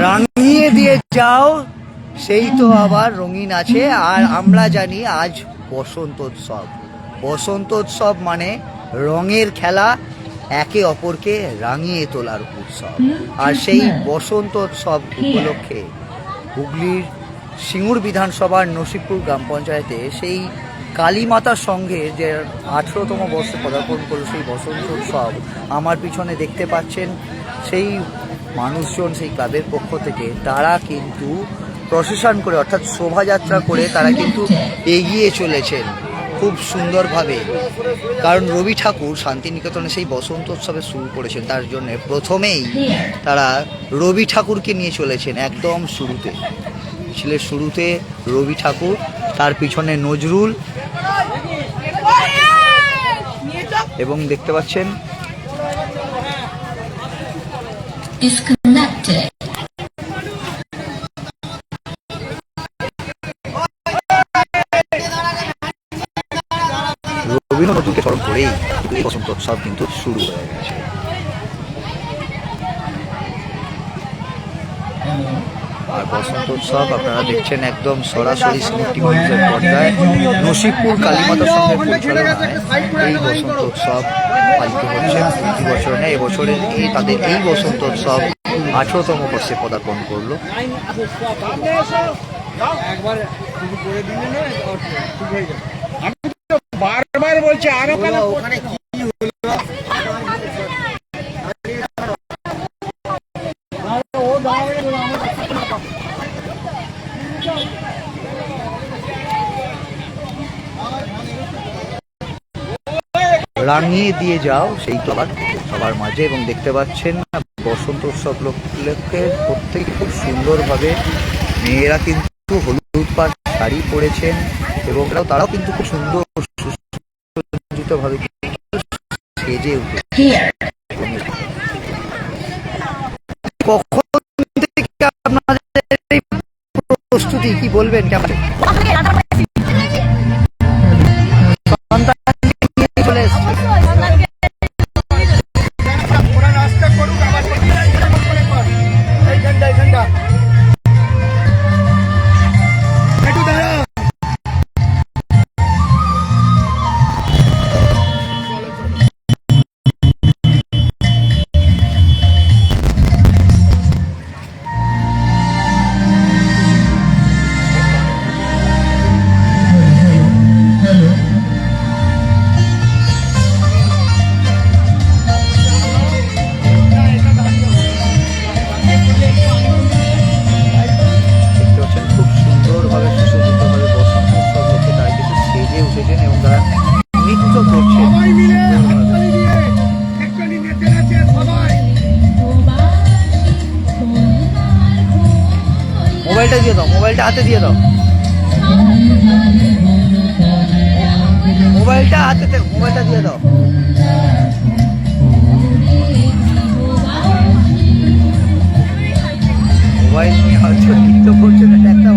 রাঙিয়ে দিয়ে যাও, সেই তো আবার রঙিন আছে। আর আমরা জানি আজ বসন্ত উৎসব বসন্ত উৎসব মানে রঙের খেলা, একে অপরকে রাঙিয়ে তোলার উৎসব। আর সেই বসন্ত উৎসব উপলক্ষে হুগলির সিঙ্গুর বিধানসভার নসিপুর গ্রাম পঞ্চায়েতে সেই কালীমাতার সঙ্গে যে আঠেরোতম বর্ষে পদার্পণ করল সেই বসন্ত উৎসব আমার পিছনে দেখতে পাচ্ছেন সেই মানুষজন সেই ক্লাবের পক্ষ থেকে, তারা কিন্তু প্রসেশন করে, অর্থাৎ শোভাযাত্রা করে তারা কিন্তু এগিয়ে চলেছেন খুব সুন্দরভাবে। কারণ রবি ঠাকুর শান্তিনিকেতনে সেই বসন্ত উৎসবে শুরু করেছেন, তার জন্য প্রথমেই তারা রবি ঠাকুরকে নিয়ে চলেছেন একদম শুরুতে। ছিলের শুরুতে রবি ঠাকুর, তার পিছনে নজরুল। এবং দেখতে পাচ্ছেন disconnected. রবীন্দ্র নতুনকে স্মরণ করেই বসন্ত উৎসব কিন্তু শুরু হয়ে গেছে আর বসন্ত উৎসব আপনারা দেখছেন একদম সরাসরি স্মৃতি টিভির পর্দায়। নসিবপুর কালীমাতার সঙ্গে পরিচালনায় এই বসন্ত উৎসব পালিত হচ্ছে প্রতি বছর নেই এবছরের এই তাদের এই বসন্ত উৎসব আঠেরোতম বর্ষে পদার্পণ করল। বারবার বলছে আরও কেন রাঙিয়ে দিয়ে যাও সেই তো আবার সবার মাঝে এবং দেখতে পাচ্ছেন বসন্ত উৎসব উপলক্ষে প্রত্যেকে খুব সুন্দরভাবে মেয়েরা কিন্তু হলুদ পাড় শাড়ি পরেছেন এবং তারাও- কিন্তু খুব সুন্দর সুসজ্জিতভাবে সেজে উঠে। কখন থেকে আপনাদের প্রস্তুতি, কি বলবেন? কেমন? মোবাইলটা হাতে দিয়ে দাও। মোবাইলটা হাতে মোবাইলটা দিয়ে দাও। মোবাইল নিয়ে হয়তো কিন্তু এটা একটা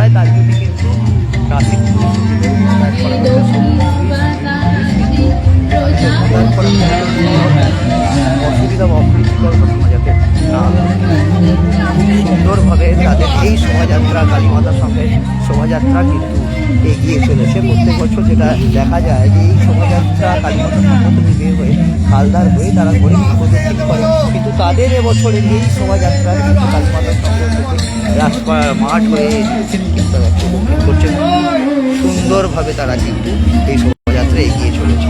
right back. শোভাযাত্রা কিন্তু এগিয়ে চলেছে। প্রত্যেক বছর যেটা দেখা যায় যে এই শোভাযাত্রা কালীমাতার সঙ্গে থেকে বের হয়ে হালদার হয়ে তারা ঘরে প্রদক্ষিণ করে। কিন্তু তাদের এবছরে এই শোভাযাত্রা কিন্তু থেকে রাজপাড়ার মাঠ হয়ে করছেন সুন্দরভাবে তারা কিন্তু এই শোভাযাত্রা এগিয়ে চলেছে।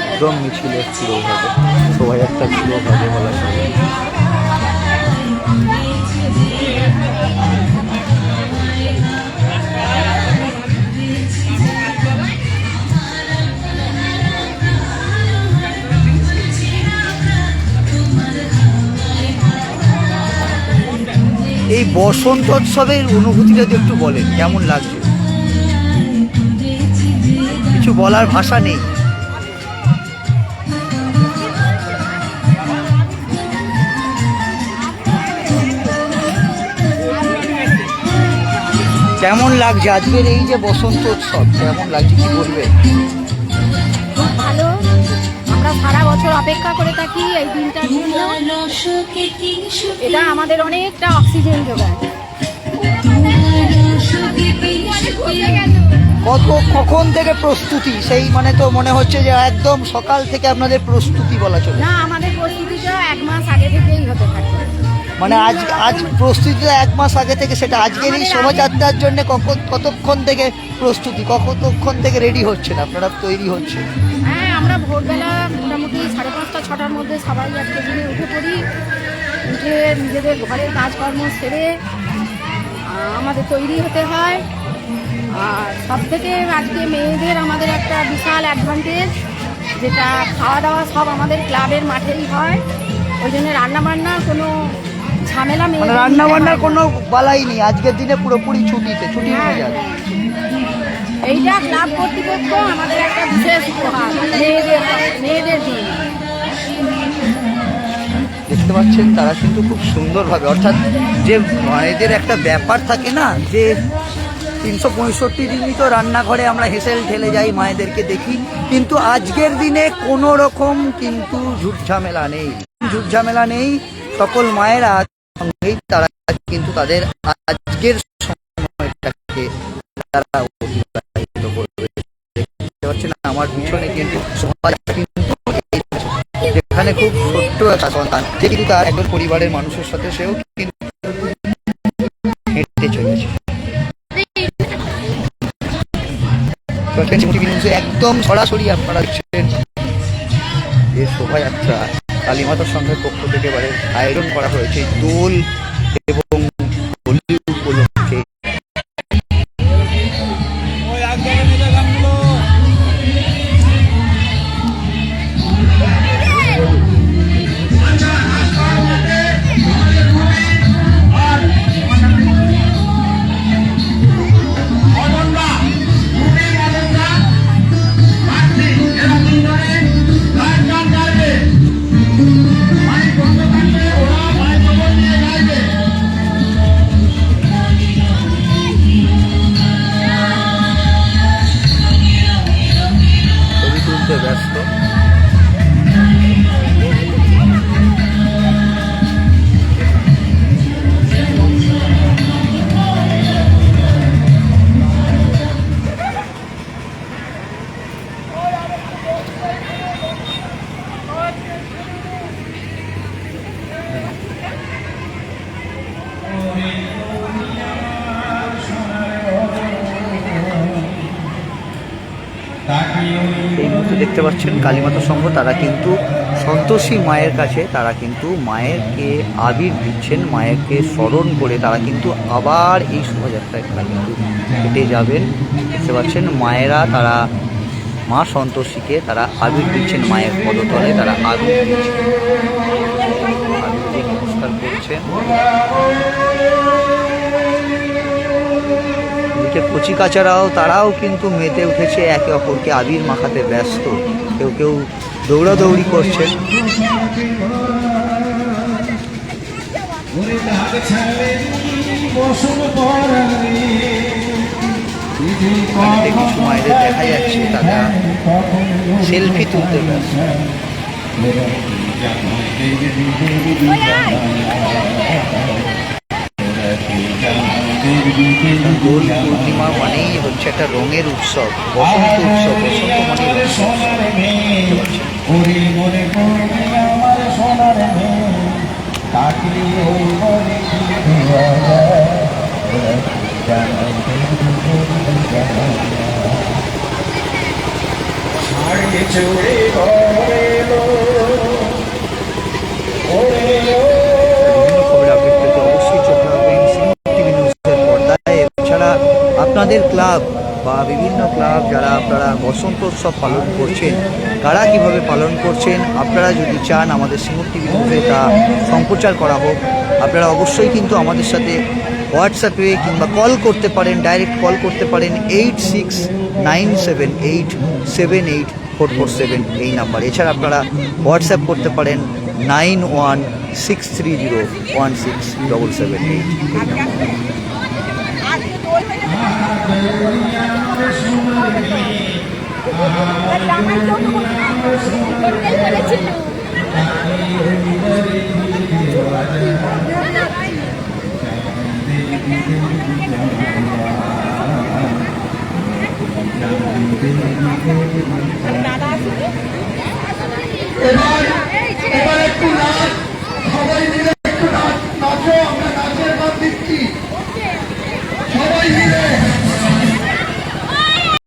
একদম মিছিলের ছিল ভাবে শোভাযাত্রা ছিল ভাবে বলা বসন্তোৎসবের অনুভূতি যদি একটু বলেন, কেমন লাগছে? কিছু বলার ভাষা নেই। কেমন লাগছে আজকের এই যে বসন্ত উৎসব? কেমন লাগছে কি বলবে আমরা সারা বছর অপেক্ষা করে থাকি এই দিনটার জন্য। এটা আমাদের অনেকটা অক্সিজেন যোগায়। কত কখন থেকে প্রস্তুতি? সেই মানে তো মনে হচ্ছে যে একদম সকাল থেকে আপনাদের প্রস্তুতি বলা চলে। না আমাদের প্রস্তুতিটা এক মাস আগে থেকেই হতে থাকে। মানে আজ আজ প্রস্তুতিটা এক মাস আগে থেকে সেটা আজকের এই শোভাযাত্রার জন্য কখন কতক্ষণ থেকে প্রস্তুতি? কতক্ষণ থেকে রেডি হচ্ছেন? আপনারা তৈরি হচ্ছে হ্যাঁ ভোরবেলা মোটামুটি সাড়ে পাঁচটা ছটার মধ্যে সবাই আজকে দিনে উঠে পড়ি। উঠে নিজেদের ঘরের কাজকর্ম সেরে আমাদের তৈরি হতে হয়। আর সব থেকে আজকে মেয়েদের আমাদের একটা বিশাল অ্যাডভান্টেজ যেটা খাওয়া দাওয়া সব আমাদের ক্লাবের মাঠেই হয়। ওই জন্য রান্নাবান্নার কোনো ঝামেলা মানে মেয়েদের রান্না নিতে বান্নার হয় না। কোনো বালাই নেই। আজকের দিনে পুরোপুরি ছুটিতে ছুটি হয়ে মেজাজ এইটা ক্লাব কর্তৃপক্ষ আমাদের একটা বিশেষ উপহার, মেয়েদের দেখতে পাচ্ছেন, তারা কিন্তু খুব সুন্দরভাবে, অর্থাৎ যে মায়েদের একটা ব্যাপার থাকে না, যে তিনশো পঁয়ষট্টি দিনই তো রান্নাঘরে আমরা হেসেল ঠেলে যাই, মায়েদেরকে দেখি, কিন্তু আজকের দিনে কোনো রকম কিন্তু ঝুট ঝামেলা নেই। ঝুট ঝামেলা নেই, সকল মায়েরা সঙ্গেই তারা কিন্তু তাদের আজকের সময়টাকে তারা আমার পিছনে কিন্তু যেখানে খুব ছোট্ট একটা সন্তান, যে কিন্তু তার একজন পরিবারের মানুষের সাথে সেও কিন্তু হেঁটে চলেছে। একদম সরাসরি আপনারা দেখছেন এই শোভাযাত্রা। কালীমাতার সঙ্গে পক্ষ থেকে এবারে আয়োজন করা হয়েছে দোল এবং হোলি এই মুহূর্তে দেখতে পাচ্ছেন কালীমাতা সংঘ, তারা কিন্তু সন্তোষী মায়ের কাছে, তারা কিন্তু মায়েরকে আবির দিচ্ছেন, মায়েরকে স্মরণ করে তারা কিন্তু আবার এই শোভাযাত্রায় তারা কিন্তু হেঁটে যাবেন। দেখতে পাচ্ছেন মায়েরা তারা মা সন্তোষীকে তারা আবির দিচ্ছেন, মায়ের পদতলে তারা আবির দিচ্ছেন। আবির দিয়ে নমস্কার করছেন। এদিকে কচি কাচারাও তারাও কিন্তু মেতে উঠেছে একে অপরকে আবির মাখাতে ব্যস্ত। কেউ কেউ দৌড়াদৌড়ি এখানে কিছু মায়েদের দেখা যাচ্ছে তারা সেলফি তুলতে ব্যস্ত। পূর্ণিমা মানেই হচ্ছে একটা রঙের উৎসব বসন্ত উৎসব বসন্ত মনে আমার সোনার আপনাদের ক্লাব বা বিভিন্ন ক্লাব যারা আপনারা বসন্ত উৎসব পালন করছেন কারা কীভাবে পালন করছেন, আপনারা যদি চান আমাদের সিঙ্গুর টিভি নিউজে তা সম্প্রচার করা হোক, আপনারা অবশ্যই কিন্তু আমাদের সাথে হোয়াটসঅ্যাপে কিংবা কল করতে পারেন ডাইরেক্ট কল করতে পারেন eight six nine seven eight seven eight four four seven এই নাম্বার এছাড়া আপনারা হোয়াটসঅ্যাপ করতে পারেন nine one six three zero one six double seven eight এবার এবার একটু রাত সবাই মিলে